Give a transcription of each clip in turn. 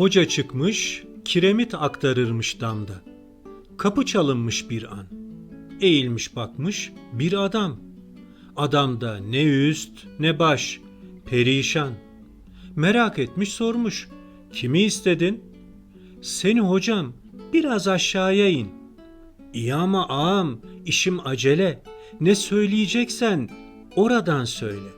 Hoca çıkmış, kiremit aktarırmış damda. Kapı çalınmış bir an. Eğilmiş bakmış bir adam. Adamda ne üst ne baş, perişan. Merak etmiş sormuş. Kimi istedin? Seni hocam biraz aşağıya in. İyi ama ağam işim acele. Ne söyleyeceksen oradan söyle.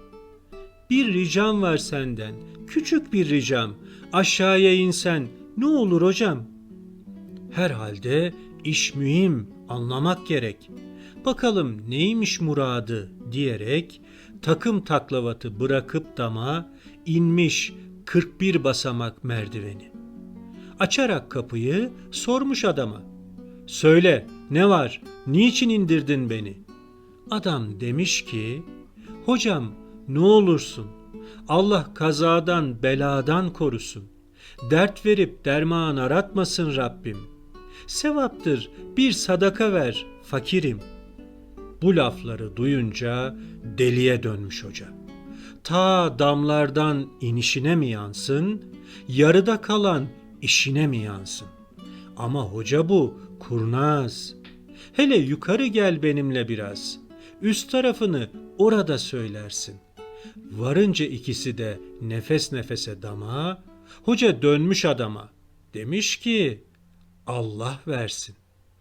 Bir ricam var senden. Küçük bir ricam. Aşağıya insen ne olur hocam? Herhalde iş mühim, anlamak gerek. Bakalım neymiş muradı diyerek takım taklavatı bırakıp dama inmiş 41 basamak merdiveni. Açarak kapıyı sormuş adama. Söyle ne var? Niçin indirdin beni? Adam demiş ki, hocam ne olursun Allah kazadan beladan korusun. Dert verip derman aratmasın Rabbim. Sevaptır bir sadaka ver fakirim. Bu lafları duyunca deliye dönmüş hoca. Ta damlardan inişine mi yansın, yarıda kalan işine mi yansın? Ama hoca bu kurnaz. Hele yukarı gel benimle biraz. Üst tarafını orada söylersin. Varınca ikisi de nefes nefese dama, hoca dönmüş adama. Demiş ki Allah versin.